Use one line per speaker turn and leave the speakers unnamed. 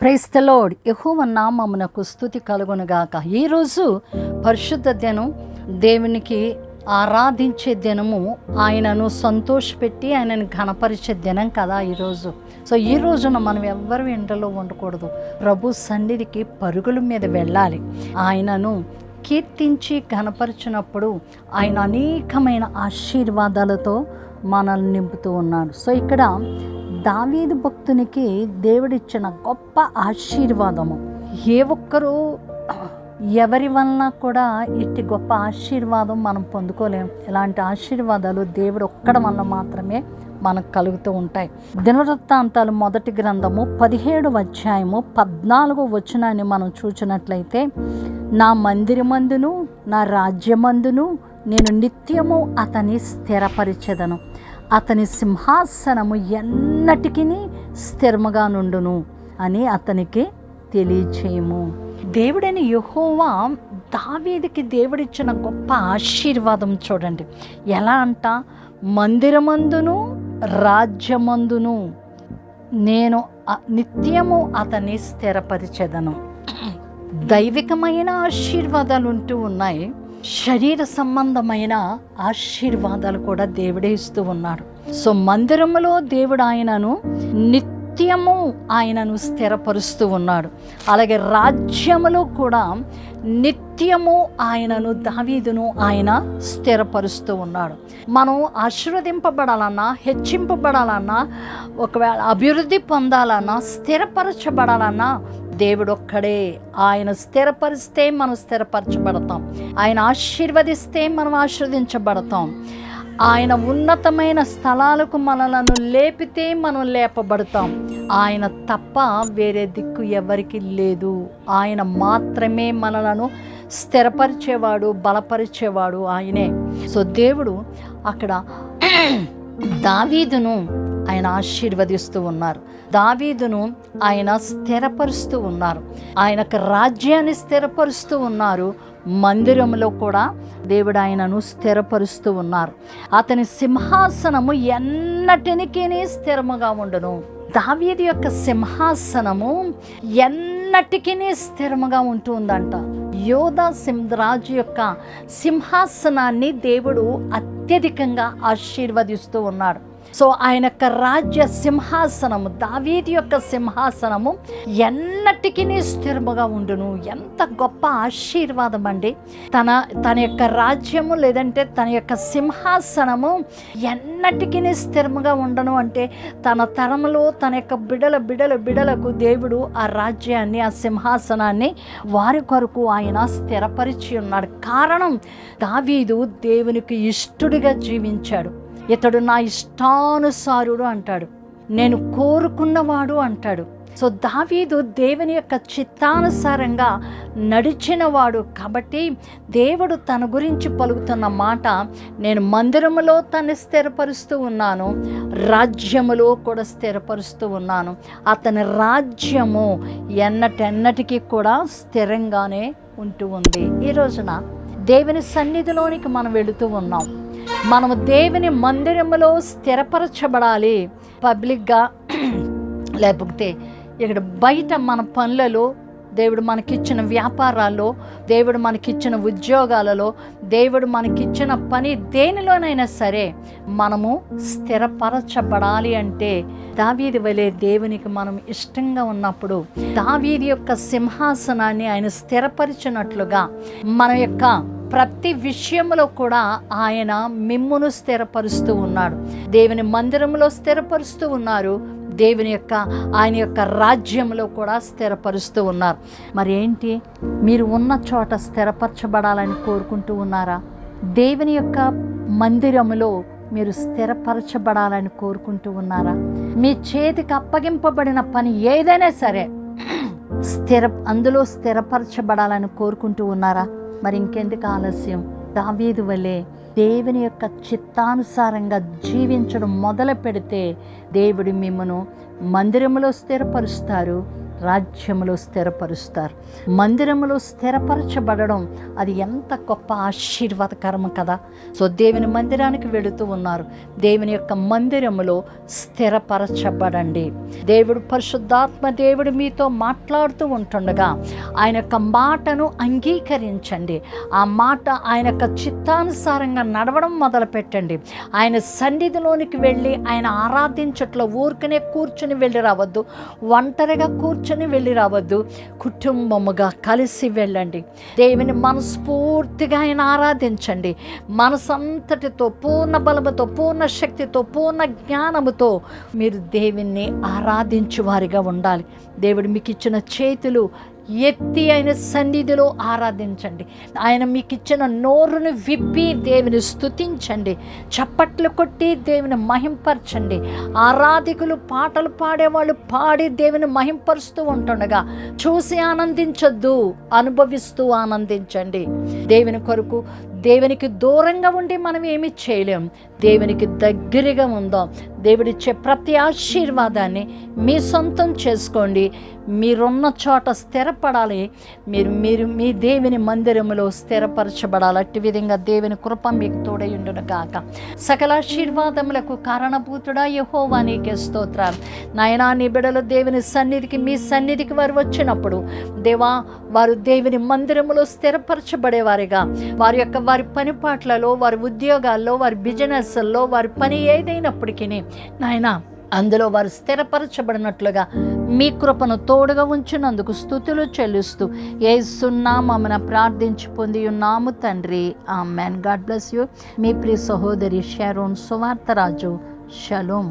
క్రైస్తలోడ్ యహోవ నామమునకు స్థుతి కలుగునుగాక. ఈరోజు పరిశుద్ధ దినం దేవునికి ఆరాధించే దినము ఆయనను సంతోషపెట్టి ఆయనను ఘనపరిచే దినం కదా ఈరోజు సో ఈ రోజున మనం ఎవ్వరు ఎండలో ఉండకూడదు. ప్రభు సన్నిధికి పరుగుల మీద వెళ్ళాలి. ఆయనను కీర్తించి ఘనపరిచినప్పుడు ఆయన అనేకమైన ఆశీర్వాదాలతో మనల్ని నింపుతూ ఉన్నాడు సో ఇక్కడ దావీదు భక్తునికి దేవుడిచ్చిన గొప్ప ఆశీర్వాదము. ఏ ఒక్కరూ ఎవరి వలన కూడా ఇట్టి గొప్ప ఆశీర్వాదం మనం పొందుకోలేం. ఇలాంటి ఆశీర్వాదాలు దేవుడు ఒక్కడ వల్ల మాత్రమే మనకు కలుగుతూ ఉంటాయి. దినవృత్తాంతాలు మొదటి గ్రంథము పదిహేడు అధ్యాయము పద్నాలుగు వచనాన్ని మనం చూచినట్లయితే నా మందిరమందును నా రాజ్యమందును నేను నిత్యము అతని స్థిరపరిచెదను. అతని సింహాసనము ఎన్నటికీ స్థిరముగా నుండును అని అతనికి తెలియచేయము. దేవుడైన యహోవా దావీదికి దేవుడిచ్చిన గొప్ప ఆశీర్వాదం చూడండి. ఎలా అంట? మందిరమందును రాజ్యమందును. నేను నిత్యము అతన్ని స్థిరపరిచెదను. దైవికమైన ఆశీర్వాదాలు ఉంటూ ఉన్నాయి. శరీర సంబంధమైన ఆశీర్వాదాలు కూడా దేవుడే ఇస్తూ ఉన్నాడు. సో మందిరములో దేవుడు ఆయనను నిత్యము ఆయనను స్థిరపరుస్తూ ఉన్నాడు. అలాగే రాజ్యములో కూడా నిత్యము ఆయనను దావీదును ఆయన స్థిరపరుస్తూ ఉన్నాడు. మనం ఆశీర్వదింపబడాలన్నా హెచ్చింపబడాలన్నా ఒకవేళ అభివృద్ధి పొందాలన్నా స్థిరపరచబడాలన్నా దేవుడు ఒక్కడే ఆయన స్థిరపరిస్తే మనం స్థిరపరచబడతాం. ఆయన ఆశీర్వదిస్తే మనం ఆశీర్వదించబడతాం. ఆయన ఉన్నతమైన స్థలాలకు మనలను లేపితే మనం లేపబడతాం. ఆయన తప్ప వేరే దిక్కు ఎవరికి లేదు. ఆయన మాత్రమే మనలను స్థిరపరిచేవాడు బలపరిచేవాడు ఆయనే. సో దేవుడు అక్కడ దావీదును ఆయన ఆశీర్వదిస్తూ ఉన్నారు. దావీదును ఆయన స్థిరపరుస్తూ ఉన్నారు. ఆయనకు రాజ్యాన్ని స్థిరపరుస్తూ ఉన్నారు. మందిరంలో కూడా దేవుడు ఆయనను స్థిరపరుస్తూ ఉన్నారు. అతని సింహాసనము ఎన్నటినికీ స్థిరముగా ఉండును. దావీది యొక్క సింహాసనము ఎన్నటికీ స్థిరముగా ఉంటుందంట. యోధా సింహరాజు యొక్క సింహాసనాన్ని దేవుడు అత్యధికంగా ఆశీర్వదిస్తూ ఉన్నాడు. సో ఆయన యొక్క రాజ్య సింహాసనము దావీది యొక్క సింహాసనము ఎన్నటికీ స్థిరముగా ఉండును. ఎంత గొప్ప ఆశీర్వాదం అండి. తన తన యొక్క రాజ్యము లేదంటే తన యొక్క సింహాసనము ఎన్నటికీ స్థిరముగా ఉండను అంటే తన తరములో తన యొక్క బిడల బిడల బిడలకు దేవుడు ఆ రాజ్యాన్ని ఆ సింహాసనాన్ని వారి కొరకు ఆయన స్థిరపరిచి ఉన్నాడు. కారణం దావీదు దేవునికి ఇష్టడిగా జీవించాడు. ఇతడు నా ఇష్టానుసారుడు అంటాడు. నేను కోరుకున్నవాడు అంటాడు. సో దావీదు దేవుని యొక్క చిత్తానుసారంగా నడిచినవాడు కాబట్టి దేవుడు తన గురించి పలుకుతున్న మాట నేను మందిరములో తను స్థిరపరుస్తూ ఉన్నాను రాజ్యములో కూడా స్థిరపరుస్తూ ఉన్నాను. అతని రాజ్యము ఎన్నటెన్నటికీ కూడా స్థిరంగానే ఉంటూ ఉంది. ఈ రోజున దేవుని సన్నిధిలోనికి మనం వెళుతూ ఉన్నాం. మనము దేవుని మందిరంలో స్థిరపరచబడాలి. పబ్లిక్గా లేకపోతే ఇక్కడ బయట మన పనులలో దేవుడు మనకిచ్చిన వ్యాపారాల్లో దేవుడు మనకిచ్చిన ఉద్యోగాలలో దేవుడు మనకిచ్చిన పని దేనిలోనైనా సరే మనము స్థిరపరచబడాలి అంటే దావీది వలె దేవునికి మనం ఇష్టంగా ఉన్నప్పుడు దావీది యొక్క సింహాసనాన్ని ఆయన స్థిరపరిచినట్లుగా మన యొక్క ప్రతి విషయంలో కూడా ఆయన మిమ్మును స్థిరపరుస్తూ ఉన్నాడు. దేవుని మందిరంలో స్థిరపరుస్తూ ఉన్నారు. దేవుని యొక్క ఆయన యొక్క రాజ్యంలో కూడా స్థిరపరుస్తూ ఉన్నారు. మరి ఏంటి? మీరు ఉన్న చోట స్థిరపరచబడాలని కోరుకుంటూ ఉన్నారా? దేవుని యొక్క మందిరములో మీరు స్థిరపరచబడాలని కోరుకుంటూ ఉన్నారా? మీ చేతికి అప్పగింపబడిన పని ఏదైనా సరే స్థిర అందులో స్థిరపరచబడాలని కోరుకుంటూ ఉన్నారా? మరి ఇంకెందుకు ఆలస్యం? దావీదు వలె దేవుని యొక్క చిత్తానుసారంగా జీవించడం మొదలు పెడితే దేవుడు మిమ్మను మందిరంలో స్థిరపరుస్తారు. రాజ్యములో స్థిరపరుస్తారు. మందిరములో స్థిరపరచబడడం అది ఎంత గొప్ప ఆశీర్వాదకరం కదా. సో దేవుని మందిరానికి వెళుతూ ఉన్నారు. దేవుని యొక్క మందిరములో స్థిరపరచబడండి. దేవుడు పరిశుద్ధాత్మ దేవుడు మీతో మాట్లాడుతూ ఉంటుండగా ఆయన యొక్క మాటను అంగీకరించండి. ఆ మాట ఆయన యొక్క చిత్తానుసారంగా నడవడం మొదలుపెట్టండి. ఆయన సన్నిధిలోనికి వెళ్ళి ఆయన ఆరాధించట్లో ఊరికనే కూర్చుని వెళ్ళి రావద్దు. ఒంటరిగా కూర్చు కూర్చొని వెళ్ళి రావద్దు. కుటుంబముగా కలిసి వెళ్ళండి. దేవుని మనస్ఫూర్తిగా ఆయన ఆరాధించండి. మనసంతటితో పూర్ణ బలముతో పూర్ణ శక్తితో పూర్ణ జ్ఞానముతో మీరు దేవుణ్ణి ఆరాధించు వారిగా ఉండాలి. దేవుడు మీకు ఇచ్చిన చేతులు ఎత్తి ఆయన సన్నిధిలో ఆరాధించండి. ఆయన మీకు ఇచ్చిన నోరును విప్పి దేవుని స్థుతించండి చప్పట్లు కొట్టి దేవుని మహింపరచండి. ఆరాధికులు పాటలు పాడేవాళ్ళు పాడి దేవుని మహింపరుస్తూ ఉంటుండగా చూసి ఆనందించొద్దు అనుభవిస్తూ ఆనందించండి. దేవుని కొరకు దేవునికి దూరంగా ఉండి మనం ఏమి చేయలేం. దేవునికి దగ్గరగా ఉందాం. దేవుడిచ్చే ప్రతి ఆశీర్వాదాన్ని మీ సొంతం చేసుకోండి. మీరున్న చోట స్థిరపడాలి. మీరు మీరు మీ దేవుని మందిరములో స్థిరపరచబడాలి. అట్టి విధంగా దేవుని కృప మీకు తోడయుండును కాక సకల ఆశీర్వాదములకు కారణభూతుడా యహోవా నీకే స్తోత్రాలు. నాయనా నీ బిడలు దేవుని సన్నిధికి మీ సన్నిధికి వారు వచ్చినప్పుడు దేవా వారు దేవుని మందిరములో స్థిరపరచబడేవారిగా. వారి యొక్క వారి పనిపాట్లలో వారి ఉద్యోగాల్లో వారి బిజినెస్ల్లో వారి పని ఏదైనప్పటికీ నాయన అందులో వారు స్థిరపరచబడినట్లుగా మీ కృపను తోడుగా ఉంచినందుకు స్థుతులు చెల్లిస్తూ ఏ సున్నామన ప్రార్థించి పొంది ఉన్నాము తండ్రి. ఆ మ్యాన్ గాడ్ బ్లెస్ యూ. మీ ప్రియ సహోదరి షారోన్ సువార్తరాజు. షలోం.